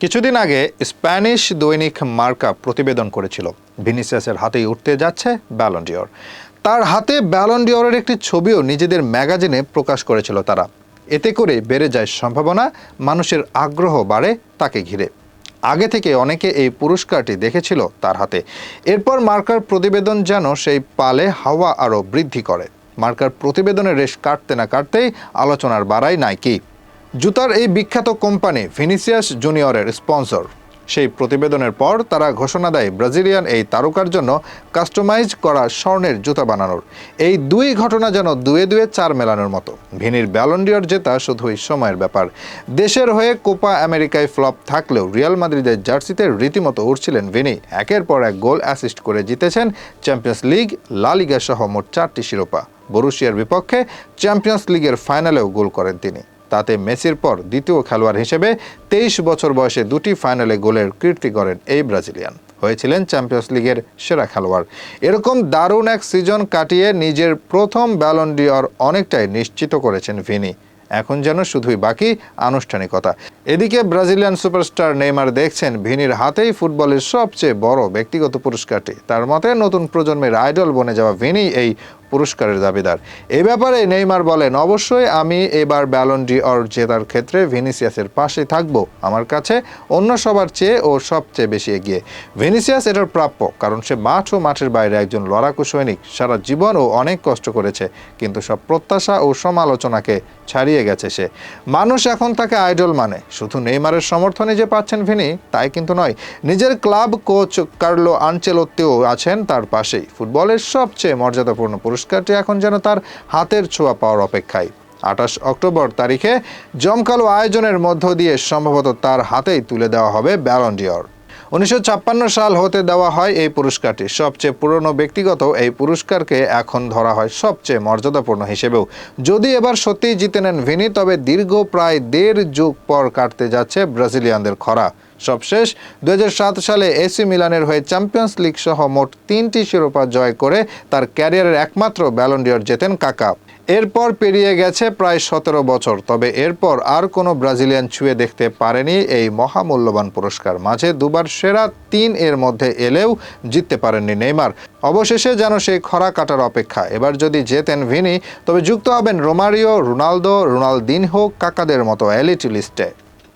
কিছুদিন আগে স্প্যানিশ দৈনিক মার্কা প্রতিবেদন করেছিল। ভিনিসিয়াসের হাতেই উঠতে যাচ্ছে ব্যালন্ডিওর তার হাতে ব্যালন্ডিওরের একটি ছবিও নিজেদের ম্যাগাজিনে প্রকাশ করেছিল তারা। এতে করে বেড়ে যায় সম্ভাবনা, মানুষের আগ্রহ বাড়ে তাকে ঘিরে। আগে থেকে অনেকে এই পুরস্কারটি দেখেছিল তার হাতে। এরপর মার্কার প্রতিবেদন যেন সেই পালে হাওয়া আরও বৃদ্ধি করে। মার্কার প্রতিবেদনের রেশ কাটতে না কাটতেই আলোচনার বাড়াই নাইকি জুতার এই বিখ্যাত কোম্পানি ভিনিসিয়াস জুনিয়রের স্পন্সর। সেই প্রতিবেদনের পর তারা ঘোষণা দেয় ব্রাজিলিয়ান এই তারকার জন্য কাস্টমাইজ করা স্বর্ণের জুতা বানানোর। এই দুই ঘটনা যেন দুয়ে দুয়ে চার মেলানোর মতো। ভিনির ব্যালন্ডিয়র জেতা শুধুই সময়ের ব্যাপার। দেশের হয়ে কোপা আমেরিকায় ফ্লপ থাকলেও রিয়াল মাদ্রিদের জার্সিতে রীতিমতো উঠছিলেন ভিনি। একের পর এক গোল অ্যাসিস্ট করে জিতেছেন চ্যাম্পিয়ন্স লিগ, লা লিগা সহ মোট চারটি শিরোপা। বরুশিয়ার বিপক্ষে চ্যাম্পিয়ন্স লিগের ফাইনালেও গোল করেন তিনি। তাতে মেসির পর দ্বিতীয় খেলোয়াড় হিসেবে তেইশ বছর বয়সে দুটি ফাইনালে গোলের কীর্তি করেন এই ব্রাজিলিয়ান। হয়েছিলেন চ্যাম্পিয়ন্স লিগের সেরা খেলোয়াড়। এরকম দারুণ এক সিজন কাটিয়ে নিজের প্রথম ব্যালন্ডিয়র অনেকটাই নিশ্চিত করেছেন ভিনি। এখন যেন শুধুই বাকি আনুষ্ঠানিকতা। এদিকে ব্রাজিলিয়ান সুপারস্টার নেইমার দেখছেন ভিনির হাতেই ফুটবলের সবচেয়ে বড় ব্যক্তিগত পুরস্কারটি। তার মতে, নতুন প্রজন্মের আইডল বনে যাওয়া ভিনি এই পুরস্কারের দাবিদার। এ ব্যাপারে নেইমার বলেন, অবশ্যই আমি এবার ব্যালন্ডি অর জেতার ক্ষেত্রে ভিনিসিয়াসের পাশে থাকব আমার কাছে, অন্য সবার চেয়ে ও সবচেয়ে বেশি এগিয়ে। ভিনিসিয়াস এটার প্রাপ্য, কারণ সে মাঠ ও মাঠের বাইরে একজন লড়াকু সৈনিক। সারা জীবন ও অনেক কষ্ট করেছে, কিন্তু সব প্রত্যাশা ও সমালোচনাকে ছাড়িয়ে গেছে সে। মানুষ এখন তাকে আইডল মানে। শুধু নেইমারের সমর্থনে যে পাচ্ছেন ভিনি, তাই কিন্তু নয়। নিজের ক্লাব কোচ কার্লো আনচেলোত্তিও আছেন তার পাশেই। ফুটবলের সবচেয়ে মর্যাদাপূর্ণ পুরস্কারটি এখন যেন তার হাতের ছোঁয়া পাওয়ার অপেক্ষায়। আঠাশ অক্টোবর তারিখে জমকালো আয়োজনের মধ্য দিয়ে সম্ভবত তার হাতেই তুলে দেওয়া হবে ব্যালন্ডিয়র উনিশশো ছাপ্পান্ন সাল হতে দেওয়া হয় এই পুরস্কারটি। সবচেয়ে পুরনো ব্যক্তিগত এই পুরস্কারকে এখন ধরা হয় সবচেয়ে মর্যাদাপূর্ণ হিসেবেও। যদি এবার সত্যিই জিতে নেন ভিনি, তবে দীর্ঘ প্রায় দেড় যুগ পর কাটতে যাচ্ছে ব্রাজিলিয়ানদের খরা। সবশেষ, দুই হাজার সাত সালে এসি মিলানের হয়ে চ্যাম্পিয়ন্স লিগ সহ মোট তিনটি শিরোপা জয় করে তার ক্যারিয়ারের একমাত্র ব্যালন্ডিয়র জেতেন কাকা। এরপর পেরিয়ে গেছে প্রায় সতেরো বছর, তবে এরপর আর কোনো ব্রাজিলিয়ান ছুঁয়ে দেখতে পারেনি এই মহামূল্যবান পুরস্কার। মাঝে দুবার সেরা তিন এর মধ্যে এলেও জিততে পারেননি নেইমার। অবশেষে যেন সেই খরা কাটার অপেক্ষা। এবার যদি জেতেন ভিনি, তবে যুক্ত হবেন রোমারিও, রোনালদো, রোনালদিনহো, কাকাদের মতো এলিট লিস্টে।